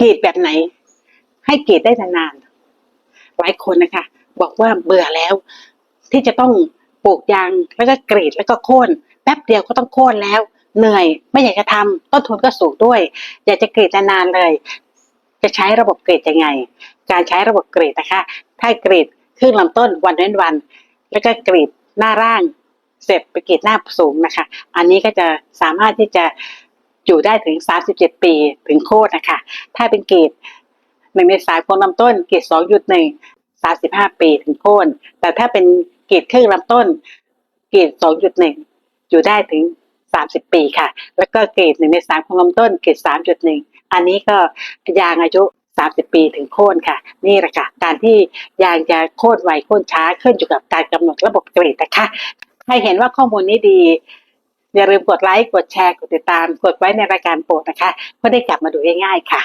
กรีดแบบไหน ให้เกรีดได้นานๆหลายคนนะคะ บอกว่าเบื่อแล้ว ที่จะต้องปลูกยางแล้วก็กรีดแล้วก็โค่นแป๊บเดียวก็ต้องโค่นแล้ว เหนื่อย ไม่อยากจะทำต้นทุนก็สูงด้วย อยากจะกรีดนานๆเลย จะใช้ระบบกรีดยังไง การใช้ระบบกรีดนะคะ ถ้ากรีดครึ่งลำต้นวันเว้นวัน แล้วก็กรีดหน้าร่าง เสร็จไปกรีดหน้าสูงนะคะ อันนี้ก็จะสามารถที่จะ อยู่ได้ถึง 37 ปีถึงโคตรนะคะ ถ้าเป็นเกรดหนึ่งในสายของลำต้นเกรดสองหยุดหนึ่งสาสิบห้าปีถึงโค่นแต่ถ้าเป็นเกรดครึ่งลำต้น เกรดสองหยุดหนึ่งอยู่ได้ถึงสามสิบปีค่ะ แล้วก็เกรดหนึ่งในสามของลำต้น เกรดสามจุดหนึ่งอันนี้ก็ยางอายุสามสิบปีถึงโค่นค่ะ นี่แหละค่ะ การที่ยางจะโค่นไวโค่นช้าขึ้นอยู่กับการกำหนดระบบเกรดนะคะ ใครเห็นว่าข้อมูลนี้ดี อย่าลืมกดไลค์ กดแชร์ กดติดตาม กดไว้ในรายการโปรดนะคะเพื่อได้กลับมาดูง่ายๆค่ะ